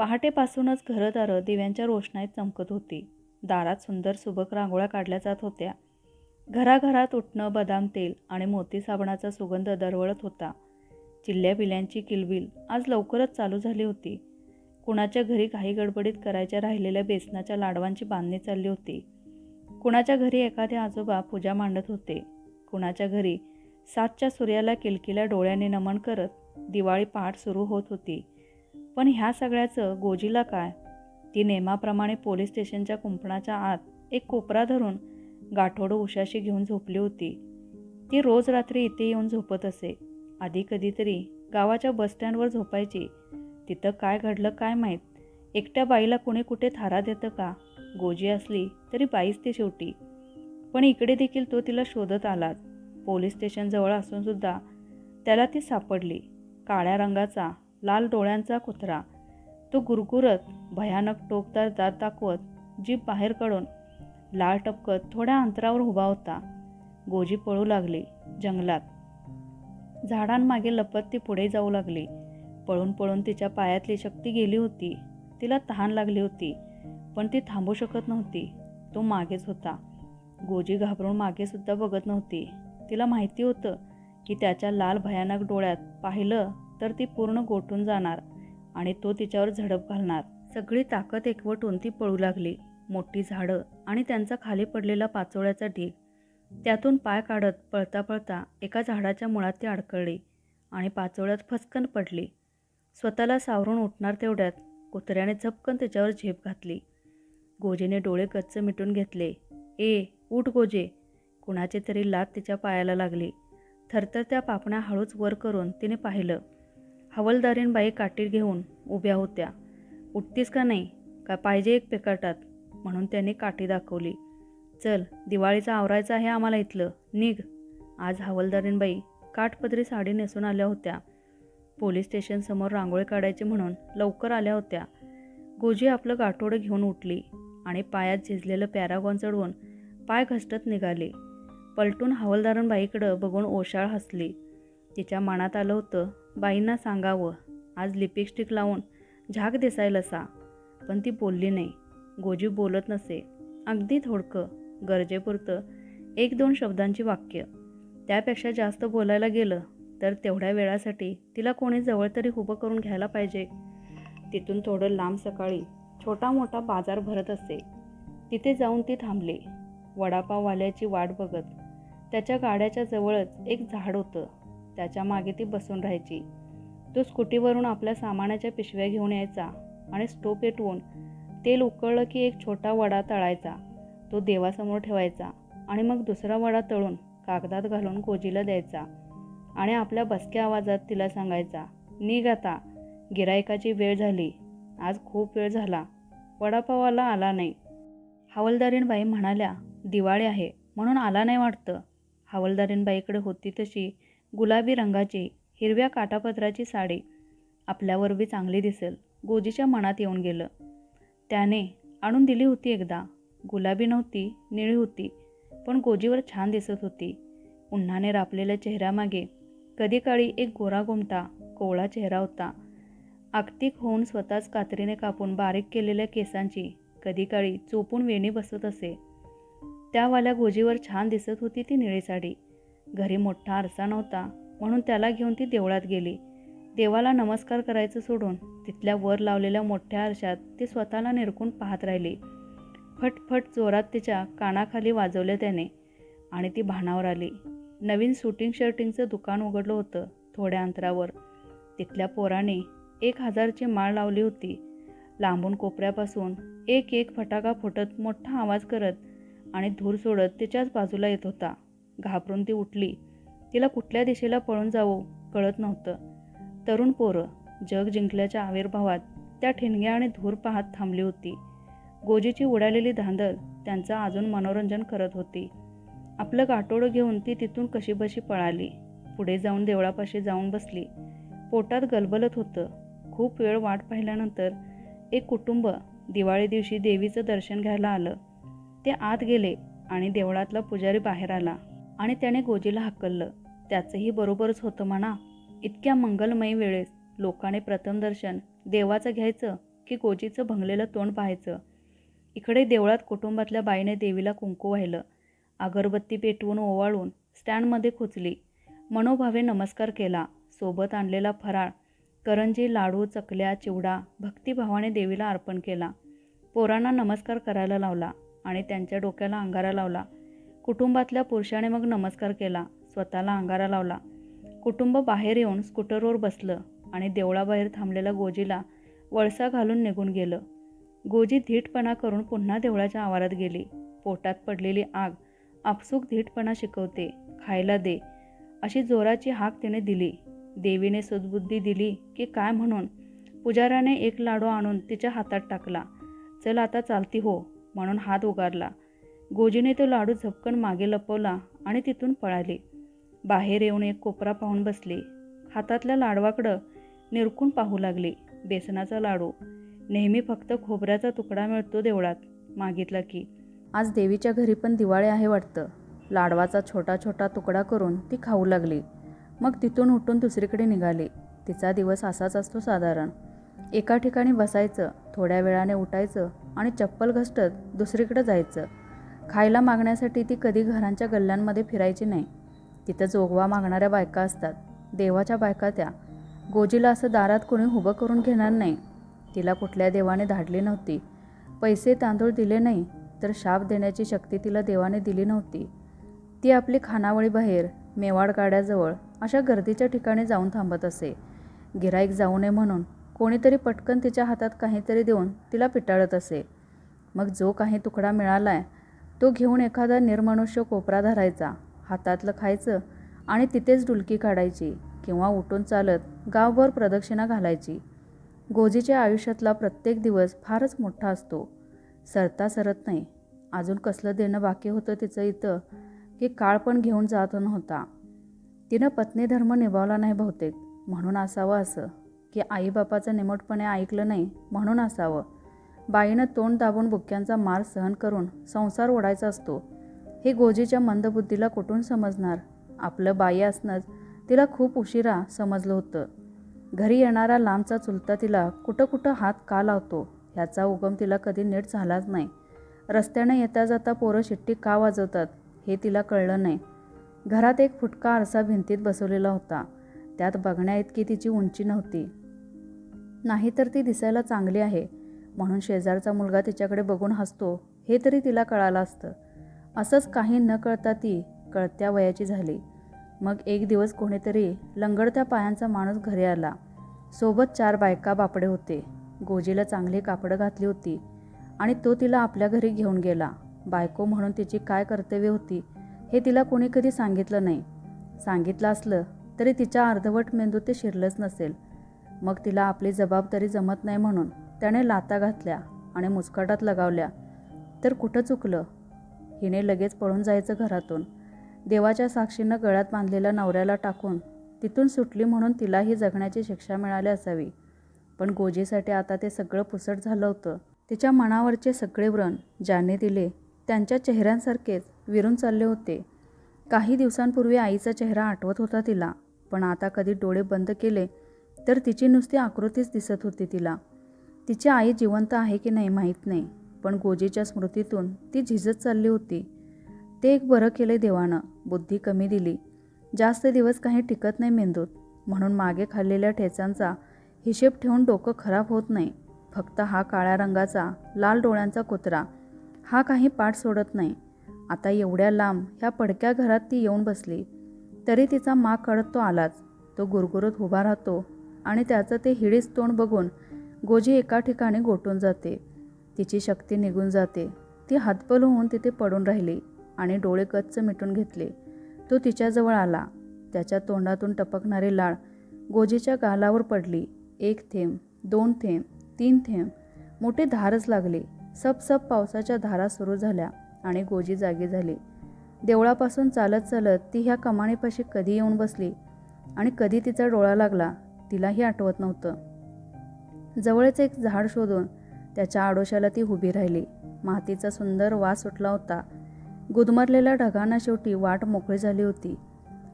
पहाटेपासूनच घरदारं दिव्यांच्या रोषणाईत चमकत होती. दारात सुंदर सुबक रांगोळ्या काढल्या जात होत्या. घराघरात उठणं बदाम तेल आणि मोती साबणाचा सुगंध दरवळत होता. चिल्ल्या बिल्यांची किलबिल आज लवकरच चालू झाली होती. कुणाच्या घरी काही गडबडीत करायच्या राहिलेल्या बेसनाच्या लाडवांची बांधणी चालली होती. कुणाच्या घरी एखादे आजोबा पूजा मांडत होते. कुणाच्या घरी सातच्या सूर्याला किलकिल्या डोळ्याने नमन करत दिवाळी पहाट सुरू होत होती. पण ह्या सगळ्याचं गोजीला काय? ती नेमाप्रमाणे पोलीस स्टेशनच्या कुंपणाच्या आत एक कोपरा धरून गाठोडं उशाशी घेऊन झोपली होती. ती रोज रात्री इथे येऊन झोपत असे. आधी कधीतरी गावाच्या बसस्टँडवर झोपायची. तिथं काय घडलं काय माहीत? एकट्या बाईला कोणी कुठे थारा देतं का? गोजी असली तरी बाईच ती शेवटी. पण इकडे देखील तो तिला शोधत आलाच पोलीस स्टेशनजवळ असूनसुद्धा त्याला ती सापडली. काळ्या रंगाचा लाल डोळ्यांचा कुत्रा. तो गुरगुरत भयानक टोकदार दात दाखवत जीभ बाहेर काढून लाल टपकत थोड्या अंतरावर उभा होता. गोजी पळू लागली जंगलात. झाडांमागे लपत ती पुढे जाऊ लागली. पळून पळून तिच्या पायातली शक्ती गेली होती. तिला तहान लागली होती पण ती थांबू शकत नव्हती. तो मागेच होता. गोजी घाबरून मागेसुद्धा बघत नव्हती. तिला माहिती होतं की त्याच्या लाल भयानक डोळ्यात पाहिलं तर ती पूर्ण गोठून जाणार आणि तो तिच्यावर झडप घालणार. सगळी ताकद एकवटून ती पळू लागली. मोठी झाडं आणि त्यांचा खाली पडलेला पाचोळ्याचा ढीग. त्यातून पाय काढत पळता पळता एका झाडाच्या मुळात ती अडकळली आणि पाचोळ्यात फसकन पडली. स्वतःला सावरून उठणार तेवढ्यात कुत्र्याने झपकन त्याच्यावर झेप घातली. गोजेने डोळे गच्च मिटून घेतले. ए उठ गोजे. कुणाची तरी लात तिच्या पायाला लागली. थरथरत्या पापण्या हळूच वर करून तिने पाहिलं. हवलदारीन बाई काठी घेऊन उभ्या होत्या. उठतीस का नाही? का पाहिजे एक पेकाटात? म्हणून त्यांनी काठी दाखवली. चल दिवाळीचा आवरायचा आहे आम्हाला इथलं. निघ. आज हवलदारीनबाई काठपदरी साडी नेसून आल्या होत्या. पोलीस स्टेशनसमोर रांगोळी काढायची म्हणून लवकर आल्या होत्या. गोजी आपलं गाठोडं घेऊन उठली आणि पायात झिजलेलं पॅरागॉन चढवून पाय घसटत निघाली. पलटून हवलदारणबाईकडं बघून ओशाळ हसली. तिच्या मनात आलं होतं बाईंना सांगावं. आज लिपस्टिक लावून झाक दिसायला सा पण ती बोलली नाही. गोजी बोलत नसे. अगदी थोडकं. गरजेपुरतं. एक दोन शब्दांची वाक्य. त्यापेक्षा जास्त बोलायला गेलं तर तेवढ्या वेळासाठी तिला कोणी जवळ तरी उभं करून घ्यायला पाहिजे. तिथून थोडं लांब सकाळी छोटा मोठा बाजार भरत असे. तिथे जाऊन ती थांबली. वडापाववाल्याची वाट बघत. त्याच्या गाड्याच्या जवळच एक झाड होतं. त्याच्यामागे ती बसून राहायची. तो स्कूटीवरून आपल्या सामानाच्या पिशव्या घेऊन यायचा आणि स्टोव पेटवून तेल उकळलं की एक छोटा वडा तळायचा. तो देवासमोर ठेवायचा आणि मग दुसरा वडा तळून कागदात घालून कोजीला द्यायचा आणि आपल्या बसक्या आवाजात तिला सांगायचा निघ आता गिरायकाची वेळ झाली. आज खूप वेळ झाला. वडापावाला आला नाही. हवलदारीणबाई म्हणाल्या दिवाळी आहे म्हणून आला नाही वाटतं. हवलदारीणबाईकडे होती तशी गुलाबी रंगाची हिरव्या काटापत्राची साडी आपल्यावर बी चांगली दिसेल. गोजीच्या मनात येऊन गेलं. त्याने आणून दिली होती एकदा. गुलाबी नव्हती निळी होती पण गोजीवर छान दिसत होती. उन्हाने रापलेल्या चेहऱ्यामागे कधी काळी एक गोरा गोमटा कोवळा चेहरा होता. आक्तिक होऊन स्वतःच कात्रीने कापून बारीक केलेल्या केसांची कधी काळी चोपून वेणी बसत असे. त्यावाल्या गोजीवर छान दिसत होती ती निळी साडी. घरी मोठा आरसा नव्हता म्हणून त्याला घेऊन ती देवळात गेली. देवाला नमस्कार करायचं सोडून तिथल्या वर लावलेल्या मोठ्या आरशात ती स्वतःला निरकून पाहत राहिली. फटफट जोरात तिच्या कानाखाली वाजवले त्याने आणि ती भानावर आली. नवीन शूटिंग शर्टिंगचं दुकान उघडलं होतं थोड्या अंतरावर. तिथल्या पोराने एक हजारची माळ लावली होती. लांबून कोपऱ्यापासून एक एक फटाका फुटत मोठा आवाज करत आणि धूर सोडत तिच्याच बाजूला येत होता. घाबरून ती उठली. तिला कुठल्या दिशेला पळून जावं कळत नव्हतं. तरुण पोरं जग जिंकल्याच्या आविर्भावात त्या ठिणग्या आणि धूर पाहत थांबली होती. गोजीची उडालेली धांदल त्यांचं अजून मनोरंजन करत होती. आपलं गाठोडं घेऊन ती तिथून कशीबशी पळाली. पुढे जाऊन देवळापाशी जाऊन बसली. पोटात गलबलत होतं. खूप वेळ वाट पाहिल्यानंतर एक कुटुंब दिवाळी दिवशी देवीचं दर्शन घ्यायला आलं. ते आत गेले आणि देवळातला पुजारी बाहेर आला. आणि त्याने गोजीला हाकललं. त्याचंही बरोबरच होतं म्हणा. इतक्या मंगलमयी वेळेस लोकाने प्रथम दर्शन देवाचं घ्यायचं की गोजीचं भंगलेलं तोंड पाहायचं? इकडे देवळात कुटुंबातल्या बाईने देवीला कुंकू वाहिलं. अगरबत्ती पेटवून ओवाळून स्टँडमध्ये खुचली. मनोभावे नमस्कार केला. सोबत आणलेला फराळ करंजी लाडू चकल्या चिवडा भक्तिभावाने देवीला अर्पण केला. पोरांना नमस्कार करायला लावला आणि त्यांच्या डोक्याला अंगारा लावला. कुटुंबातल्या पुरुषाने मग नमस्कार केला. स्वतःला अंगारा लावला. कुटुंब बाहेर येऊन स्कूटरवर बसलं आणि देवळाबाहेर थांबलेल्या गोजीला वळसा घालून निघून गेलं. गोजी धीटपणा करून पुन्हा देवळाच्या आवारात गेली. पोटात पडलेली आग आपसूक धीटपणा शिकवते. खायला दे. अशी जोराची हाक तिने दिली. देवीने सद्बुद्धी दिली की काय म्हणून? पुजाऱ्याने एक लाडू आणून तिच्या हातात टाकला. चल आता चालती हो म्हणून हात उगारला. गोजीने तो लाडू झपकन मागे लपवला आणि तिथून पळाले. बाहेर येऊन एक कोपरा पाहून बसली. हातातल्या लाडवाकडं निरखून पाहू लागली बेसनाचा लाडू. नेहमी फक्त खोबऱ्याचा तुकडा मिळतो देवळात. मागितला की आज देवीच्या घरी पण दिवाळी आहे वाटतं. लाडवाचा छोटा छोटा तुकडा करून ती खाऊ लागली. मग तिथून उठून दुसरीकडे निघाली. तिचा दिवस असाच असतो साधारण. एका ठिकाणी बसायचं थोड्या वेळाने उठायचं आणि चप्पल घसटत दुसरीकडे जायचं. खायला मागण्यासाठी ती कधी घरांच्या गल्ल्यांमध्ये फिरायची नाही. तिथं जोगवा मागणाऱ्या बायका असतात. देवाच्या बायका त्या. गोजीला असं दारात कोणी उभं करून घेणार नाही. तिला कुठल्या देवाने धाडली नव्हती. पैसे तांदूळ दिले नाही तर शाप देण्याची शक्ती तिला देवाने दिली नव्हती. ती आपली खानावळी बाहेर मेवाड गाड्याजवळ अशा गर्दीच्या ठिकाणी जाऊन थांबत असे. गिराईक जाऊ नये म्हणून कोणीतरी पटकन तिच्या हातात काहीतरी देऊन तिला पिटाळत असे. मग जो काही तुकडा मिळालाय तो घेऊन एखादा निर्मनुष्य कोपरा धरायचा. हातातलं खायचं आणि तिथेच डुलकी काढायची किंवा उठून चालत गावभर प्रदक्षिणा घालायची. गोजीच्या आयुष्यातला प्रत्येक दिवस फारच मोठा असतो. सरता सरत नाही. अजून कसलं देणं बाकी होतं तिचं इथं की काळ पण घेऊन जात नव्हता. तिनं पत्नी धर्म निभावला नाही बहुतेक. म्हणून असावं असं. की आईबापाचं निमटपणे ऐकलं नाही म्हणून असावं. बाईनं तोंड दाबून बुक्क्यांचा मार सहन करून संसार ओढायचा असतो. हे गोजीच्या मंदबुद्धीला कुठून समजणार? आपलं बाई असणंच तिला खूप उशिरा समजलं होतं. घरी येणारा लांबचा चुलता तिला कुठं कुठं हात का लावतो ह्याचा उगम तिला कधी नीट झालाच नाही. रस्त्याने येता जाता पोरं शिट्टी का वाजवतात हे तिला कळलं नाही. घरात एक फुटका आरसा भिंतीत बसवलेला होता. त्यात बघण्याइतकी तिची उंची नव्हती. नाहीतर ती दिसायला चांगली आहे म्हणून शेजारचा मुलगा तिच्याकडे बघून हसतो. हे तरी तिला कळालं असतं. असंच काही न कळता ती कळत्या वयाची झाली. मग एक दिवस कोणीतरी लंगडत्या पायांचा माणूस घरी आला. सोबत चार बायका बापडे होते. गोजीला चांगली कापडं घातली होती आणि तो तिला आपल्या घरी घेऊन गेला. बायको म्हणून तिची काय कर्तव्य होती हे तिला कोणी कधी सांगितलं नाही. सांगितलं असलं तरी तिच्या अर्धवट मेंदू ते शिरलंच नसेल. मग तिला आपली जबाबदारी जमत नाही म्हणून त्याने लाता घातल्या आणि मुस्कटात लगावल्या. तर कुठं चुकलं? हिने लगेच पळून जायचं घरातून. देवाच्या साक्षीनं गळ्यात बांधलेल्या नवऱ्याला टाकून तिथून सुटली म्हणून तिलाही जगण्याची शिक्षा मिळाली असावी. पण गोजीसाठी आता ते सगळं पुसट झालं होतं. तिच्या मनावरचे सगळे व्रण ज्याने दिले त्यांच्या चेहऱ्यांसारखेच विरून चालले होते. काही दिवसांपूर्वी आईचा चेहरा आठवत होता तिला पण आता कधी डोळे बंद केले तर तिची नुसती आकृतीच दिसत होती तिला. तिची आई जिवंत आहे की नाही माहीत नाही पण गोजीच्या स्मृतीतून ती झिजत चालली होती. ते एक बरं केले देवानं बुद्धी कमी दिली. जास्त दिवस काही टिकत नाही मेंदूत म्हणून मागे खाल्लेल्या ठेचांचा हिशेब ठेवून डोकं खराब होत नाही. फक्त हा काळ्या रंगाचा लाल डोळ्यांचा कुत्रा. हा काही पाठ सोडत नाही. आता एवढ्या लांब ह्या पडक्या घरात ती येऊन बसली. तरी तिचा माग कळत तो आलाच. तो गुरगुरत उभा राहतो आणि त्याचं ते हिडीस तोंड बघून गोजी एका ठिकाणी गोटून जाते. तिची शक्ती निघून जाते. ती हातपल होऊन तिथे पडून राहिली आणि डोळे गच्च मिटून घेतले. तो तिच्याजवळ आला. त्याच्या तोंडातून टपकणारी लाळ गोजीच्या गालावर पडली. एक थेंब दोन थेंब तीन थेंब. मोठी धारच लागली. सप पावसाच्या धारा सुरू झाल्या आणि गोजी जागी झाली. देवळापासून चालत चालत ती ह्या कमानीपाशी कधी येऊन बसली? आणि कधी तिचा डोळा लागला? तिलाही आठवत नव्हतं. जवळच एक झाड शोधून त्याच्या आडोशाला ती उभी राहिली. मातीचा सुंदर वास सुटला होता. गुदमरलेल्या ढगांना शेवटी वाट मोकळी झाली होती.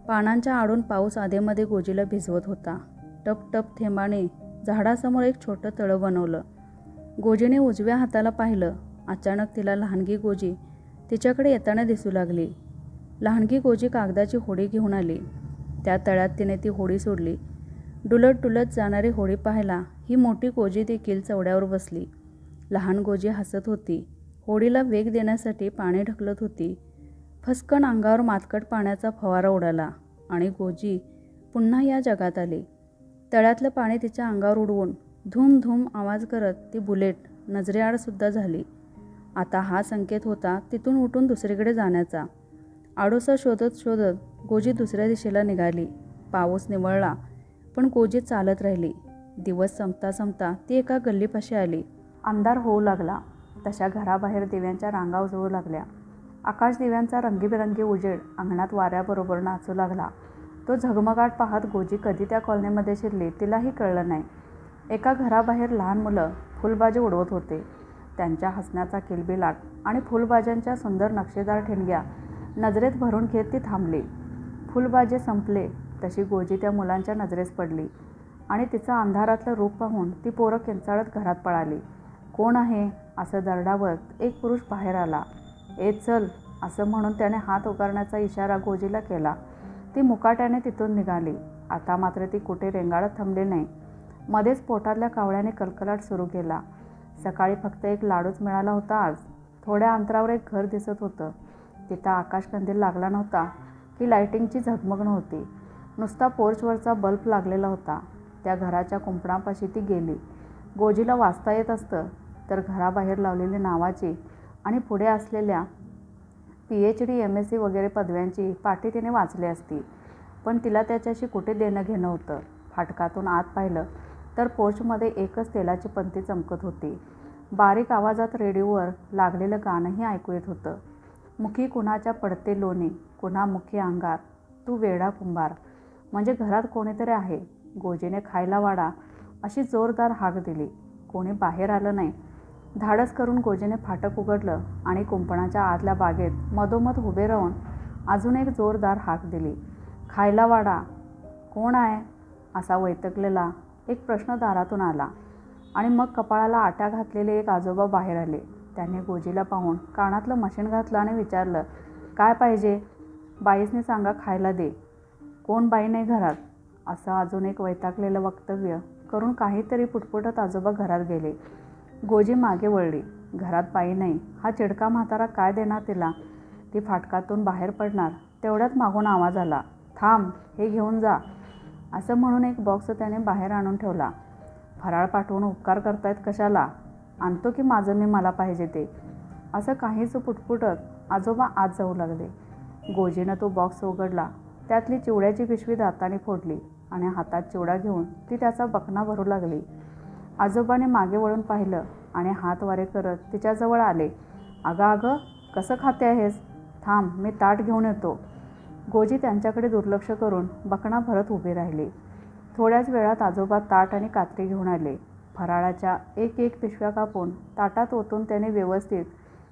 पानांच्या आडून पाऊस आधेमध्ये गोजीला भिजवत होता. टप टप थेंबाने झाडासमोर एक छोटं तळं बनवलं. गोजीने उजव्या हाताला पाहिलं. अचानक तिला लहानगी गोजी तिच्याकडे येताना दिसू लागली. लहानगी गोजी कागदाची होडी घेऊन आली. त्या तळ्यात तिने ती होडी सोडली. डुलत डुलत जाणारी होडी पाहायला ही मोठी गोजी देखील चवड्यावर बसली. लहान गोजी हसत होती. होडीला वेग देण्यासाठी पाणी ढकलत होती. फसकण अंगावर मातकट पाण्याचा फवारा उडाला आणि गोजी पुन्हा या जगात आली. तळ्यातलं पाणी तिच्या अंगावर उडवून धूम धूम आवाज करत ती बुलेट नजरेआडसुद्धा झाली. आता हा संकेत होता तिथून उठून दुसरीकडे जाण्याचा. आडोसा शोधत शोधत गोजी दुसऱ्या दिशेला निघाली. पाऊस निवळला. पण गोजी चालत राहिली. दिवस संपता संपता ती एका गल्लीपाशी आली. अंधार होऊ लागला. तशा घराबाहेर दिव्यांच्या रांगा उजळू लागल्या. आकाश दिव्यांचा रंगीबेरंगी उजेड अंगणात वाऱ्याबरोबर नाचू लागला. तो झगमगाट पाहत गोजी कधी त्या कॉलनीमध्ये शिरली तिलाही कळलं नाही. एका घराबाहेर लहान मुलं फुलबाजी उडवत होते. त्यांच्या हसण्याचा किलबिलाट आणि फुलबाज्यांच्या सुंदर नक्षीदार ठिणग्या नजरेत भरून घेत ती थांबली. फुलबाजे संपले. तशी गोजी त्या मुलांच्या नजरेस पडली आणि तिचं अंधारातलं रूप पाहून ती पोरं किंचाळत घरात पळाली. कोण आहे? असं दरडावत एक पुरुष बाहेर आला. ए चल असं म्हणून त्याने हात उगारण्याचा इशारा गोजीला केला. ती मुकाट्याने तिथून निघाली. आता मात्र ती कुठे रेंगाळत थांबली नाही. मध्येच पोटातल्या कावळ्याने कलकलाट सुरू केला. सकाळी फक्त एक लाडूच मिळाला होता आज. थोड्या अंतरावर एक घर दिसत होतं. तिथं आकाशकंदील लागला नव्हता. की लाईटिंगची झगमग नव्हती. नुसता पोर्चवरचा बल्ब लागलेला होता. त्या घराच्या कुंपणापाशी ती गेली. गोजीला वाचता येत असतं तर घराबाहेर लावलेली नावाची आणि पुढे असलेल्या P H D M S C वगैरे पदव्यांची पाठी तिने वाचली असती. पण तिला त्याच्याशी कुठे देणं घेणं होतं? फाटकातून आत पाहिलं तर पोर्चमध्ये एकच तेलाची पंती चमकत होती. बारीक आवाजात रेडिओवर लागलेलं गाणंही ऐकू येत होतं. मुखी कुणाच्या पडते लोणी? कुणा मुखी अंगार? तू वेडा कुंभार? म्हणजे घरात कोणीतरी आहे. गोजीने खायला वाडा. अशी जोरदार हाक दिली. कोणी बाहेर आलं नाही. धाडस करून गोजीने फाटक उघडलं आणि कुंपणाच्या आतल्या बागेत मधोमध उभे राहून अजून एक जोरदार हाक दिली. खायला वाडा. कोण आहे? असा वैतकलेला एक प्रश्न दारातून आला आणि मग कपाळाला आट्या घातलेले एक आजोबा बाहेर आले. त्याने गोजीला पाहून कानातलं मशीन घातलं आणि विचारलं काय पाहिजे? बाईसने सांगा खायला दे. कोण बाई नाही घरात असं अजून एक वैतागलेलं वक्तव्य करून काहीतरी पुटपुटत आजोबा घरात गेले. गोजी मागे वळली. घरात बाई नाही. हा चिडका म्हातारा काय देणार तिला? ती फाटकातून बाहेर पडणार. तेवढ्यात मागून आवाज आला थांब हे घेऊन जा. असं म्हणून एक बॉक्स त्याने बाहेर आणून ठेवला. फराळ पाठवून उपकार करतायत कशाला? आणतो की माझं मी मला पाहिजे ते. असं काहीच पुटपुटत आजोबा आत जाऊ लागले. गोजीनं तो बॉक्स उघडला. त्यातली चिवड्याची पिशवी दाताने फोडली आणि हातात चिवडा घेऊन ती त्याचा बखणा भरू लागली. आजोबाने मागे वळून पाहिलं आणि हात वारे करत तिच्याजवळ आले. अगं अगं कसं खाते आहेस? थांब मी ताट घेऊन येतो. गोजी त्यांच्याकडे दुर्लक्ष करून बकणा भरत उभी राहिली. थोड्याच वेळात आजोबा ताट आणि कात्री घेऊन आले. फराळाच्या एक एक पिशव्या कापून ताटात ओतून त्याने व्यवस्थित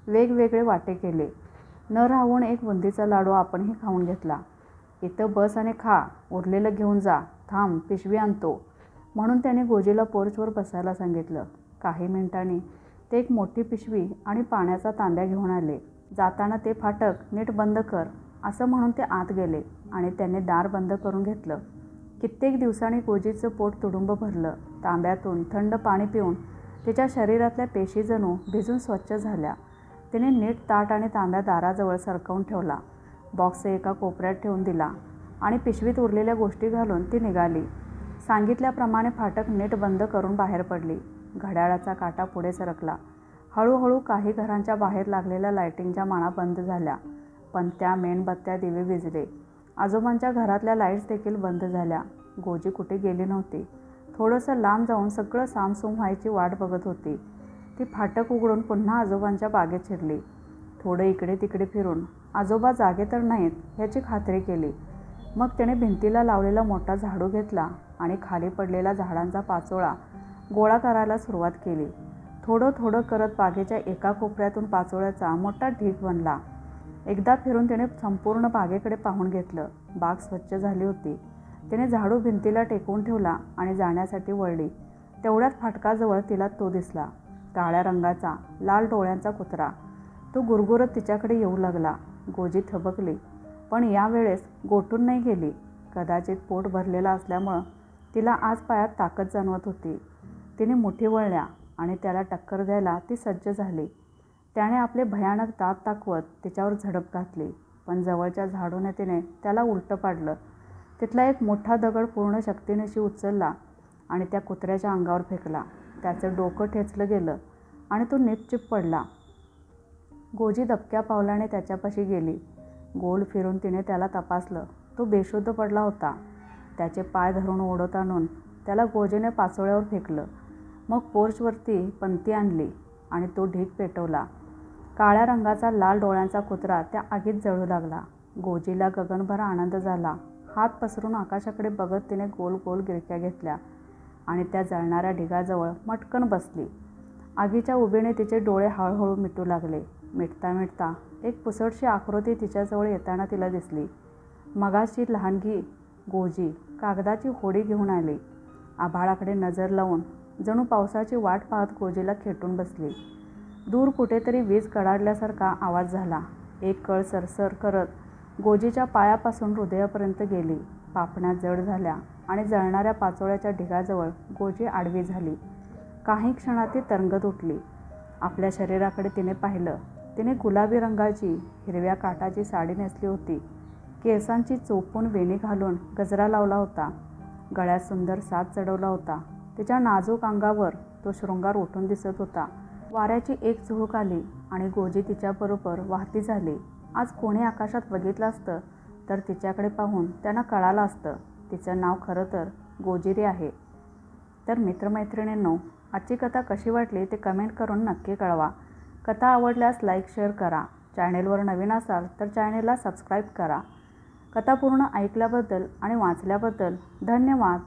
वेगवेगळे वाटे केले. न राहून एक बुंदीचा लाडू आपणही खाऊन घेतला. इथं बस आणि खा उरलेलं घेऊन जा थांब पिशवी आणतो. म्हणून त्याने गोजीला पोर्चवर बसायला सांगितलं. काही मिनिटांनी ते एक मोठी पिशवी आणि पाण्याचा तांब्या घेऊन आले. जाताना ते फाटक नीट बंद कर असं म्हणून ते आत गेले आणि त्याने दार बंद करून घेतलं. कित्येक दिवसांनी गोजीचं पोट तुडुंब भरलं. तांब्यातून थंड पाणी पिऊन तिच्या शरीरातल्या पेशी जणू भिजून स्वच्छ झाल्या. तिने नीट ताट आणि तांब्या दाराजवळ सरकवून ठेवला. बॉक्स एका कोपऱ्यात ठेवून दिला आणि पिशवीत उरलेल्या गोष्टी घालून ती निघाली. सांगितल्याप्रमाणे फाटक नीट बंद करून बाहेर पडली. घड्याळाचा काटा पुढे सरकला. हळूहळू काही घरांच्या बाहेर लागलेल्या लाईटिंगच्या माळा बंद झाल्या पण त्या मेणबत्त्या दिवे विजले. आजोबांच्या घरातल्या लाईट्स देखील बंद झाल्या. गोजी कुठे गेली नव्हती. थोडंसं लांब जाऊन सगळं सामसूम व्हायची वाट बघत होती. ती फाटक उघडून पुन्हा आजोबांच्या बागेत शिरली. थोडं इकडे तिकडे फिरून आजोबा जागे तर नाहीत ह्याची खात्री केली. मग त्याने भिंतीला लावलेला मोठा झाडू घेतला आणि खाली पडलेला झाडांचा पाचोळा गोळा करायला सुरुवात केली. थोडं थोडं करत बागेच्या एका कोपऱ्यातून पाचोळ्याचा मोठा ढीग बनला. एकदा फिरून त्याने संपूर्ण बागेकडे पाहून घेतलं. बाग स्वच्छ झाली होती. त्याने झाडू भिंतीला टेकवून ठेवला आणि जाण्यासाठी वळली. तेवढ्यात फाटकाजवळ तिला तो दिसला. काळ्या रंगाचा लाल डोळ्यांचा कुत्रा. तो गुरगुरत तिच्याकडे येऊ लागला. गोजी थबकली. पण यावेळेस गोटून नाही गेली. कदाचित पोट भरलेलं असल्यामुळं तिला आज पायात ताकद जाणवत होती. तिने मुठी वळल्या आणि त्याला टक्कर द्यायला ती सज्ज झाली. त्याने आपले भयानक दात दाखवत तिच्यावर झडप घातली. पण जवळच्या झाडूने तिने त्याला उलटं पाडलं. तिथला एक मोठा दगड पूर्ण शक्तीनेशी उचलला आणि त्या कुत्र्याच्या अंगावर फेकला. त्याचं डोकं ठेचलं गेलं आणि तो निपचिप पडला. गोजी दबक्या पावलाने त्याच्यापाशी गेली. गोल फिरून तिने त्याला तपासलं. तो बेशुद्ध पडला होता. त्याचे पाय धरून ओढत आणून त्याला गोजीने पाचोळ्यावर फेकलं. मग पोर्चवरती पंती आणली आणि तो ढीक पेटवला. काळ्या रंगाचा लाल डोळ्यांचा कुत्रा त्या आगीत जळू लागला. गोजीला गगनभर आनंद झाला. हात पसरून आकाशाकडे बघत तिने गोल गोल गिरक्या घेतल्या आणि त्या जळणाऱ्या ढिगाजवळ मटकन बसली. आगीच्या उभेने तिचे डोळे हळूहळू मिटू लागले. मिटता मिटता एक पुसटशी आकृती तिच्याजवळ येताना तिला दिसली. मगाशी लहानगी गोजी कागदाची होडी घेऊन आली. आभाळाकडे नजर लावून जणू पावसाची वाट पाहत गोजीला खेटून बसली. दूर कुठेतरी वीज कडाडल्यासारखा आवाज झाला. एक कळ सरसर करत गोजीच्या पायापासून हृदयापर्यंत गेली. पापण्या जड झाल्या आणि जळणाऱ्या पाचोळ्याच्या ढिगाजवळ गोजी आडवी झाली. काही क्षणात ती तरंगत उठली. आपल्या शरीराकडे तिने पाहिलं तिने गुलाबी रंगाची हिरव्या काठाची साडी नेसली होती. केसांची चोपून वेणी घालून गजरा लावला होता. गळ्यात सुंदर साथ चढवला होता. तिच्या नाजूक अंगावर तो शृंगार उठून दिसत होता. वाऱ्याची एक झोक आली आणि गोजी तिच्याबरोबर वाहती झाली. आज कोणी आकाशात बघितलं असतं तर तिच्याकडे पाहून त्यांना कळालं असतं तिचं नाव खरं तर गोजिरी आहे. तर मित्रमैत्रिणींनो आजची कथा कशी वाटली ते कमेंट करून नक्की कळवा. कथा आवडल्यास लाईक शेअर करा. चॅनेलवर नवीन असाल तर चॅनेलला सबस्क्राईब करा. कथा पूर्ण ऐकल्याबद्दल आणि वाचल्याबद्दल धन्यवाद.